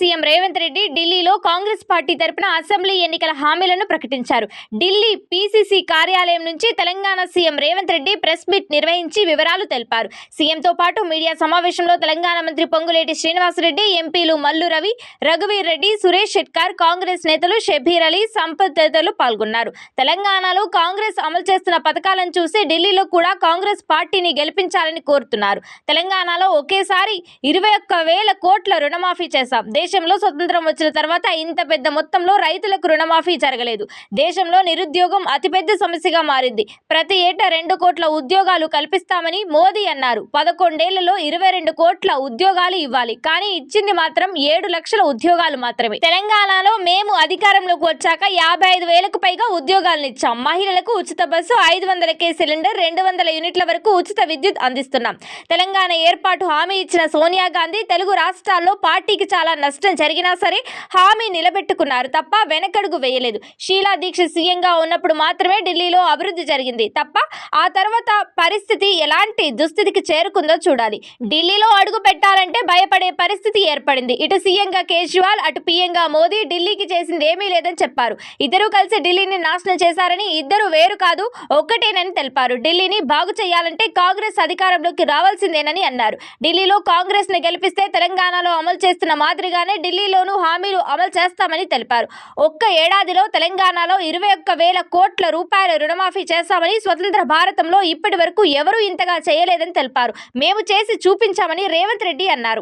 CM Revanth Reddy ఢిల్లీలో Congress party తరపున assembly ఎన్నికల హామీలను ప్రకటించారు. ఢిల్లీ పీసీసీ కార్యాలయం నుంచి Telangana CM Revanth Reddy press meet నిర్వహించి వివరాలు తెలిపారు. సీఎంతో పాటు మీడియా సమావేశంలో తెలంగాణ మంత్రి పొంగులేటి శ్రీనివాసరెడ్డి ఎంపీలు మల్లు రవి రఘువీర్ రెడ్డి సురేష్ షెట్కార్ కాంగ్రెస్ నేతలు షబీర్ అలీ సంపత్ తదితరులు పాల్గొన్నారు. తెలంగాణలో కాంగ్రెస్ అమలు చేస్తున్న పథకాలను చూసి ఢిల్లీలో కూడా కాంగ్రెస్ పార్టీని గెలిపించాలని కోరుతున్నారు. తెలంగాణలో ఒకేసారి ఇరవై ఒక్క వేల కోట్ల రుణమాఫీ చేశాం. దేశంలో స్వతంత్రం వచ్చిన తర్వాత ఇంత పెద్ద మొత్తంలో రైతులకు రుణమాఫీ జరగలేదు. దేశంలో నిరుద్యోగం అతిపెద్ద సమస్యగా మారింది. ప్రతి ఏటా రెండు కోట్ల ఉద్యోగాలు కల్పిస్తామని మోదీ అన్నారు. పదకొండేళ్ళలో ఇరవై రెండు కోట్ల ఉద్యోగాలు ఇవ్వాలి. కానీ ఇచ్చింది మాత్రం ఏడు లక్షల ఉద్యోగాలు మాత్రమే. తెలంగాణలో మేము అధికారంలోకి వచ్చాక యాభై ఐదు వేలకు పైగా ఉద్యోగాలను ఇచ్చాం. మహిళలకు ఉచిత బస్సు ఐదు వందలకే సిలిండర్ రెండు వందల యూనిట్ల వరకు ఉచిత విద్యుత్ అందిస్తున్నాం. తెలంగాణ ఏర్పాటు హామీ ఇచ్చిన సోనియా గాంధీ తెలుగు రాష్ట్రాల్లో పార్టీకి చాలా నష్టం జరిగినా సరే హామీ నిలబెట్టుకున్నారు తప్ప వెనకడుగు వేయలేదు. షీలా దీక్షిత్ సీఎంగా ఉన్నప్పుడు మాత్రమే ఢిల్లీలో అభివృద్ధి జరిగింది. తప్ప ఆ తర్వాత పరిస్థితి ఎలాంటి దుస్థితికి చేరుకుందో చూడాలి. ఢిల్లీలో అడుగు పెట్టాలంటే భయపడే పరిస్థితి ఏర్పడింది. ఇటు సీఎంగా కేజ్రీవాల్ అటు పీఎంగా మోదీ ఢిల్లీకి చేసింది ఏమీ లేదని చెప్పారు. ఇద్దరూ కలిసి ఢిల్లీని నాశనం చేశారని ఇద్దరు వేరు కాదు ఒక్కటేనని తెలిపారు. ఢిల్లీని బాగు చేయాలంటే కాంగ్రెస్ అధికారంలోకి రావాల్సిందేనని అన్నారు. ఢిల్లీలో కాంగ్రెస్ని గెలిపిస్తే తెలంగాణలో అమలు చేస్తున్న మాదిరిగానే ఢిల్లీలోనూ హామీలు అమలు చేస్తామని తెలిపారు. ఒక్క ఏడాదిలో తెలంగాణలో ఇరవై ఒక్క వేల కోట్ల రూపాయల రుణమాఫీ చేస్తామని స్వతంత్ర భారతంలో ఇప్పటి వరకు ఎవరూ ఇంతగా చేయలేదని తెలిపారు. మేము చేసి చూపించామని రేవంత్ రెడ్డి అన్నారు.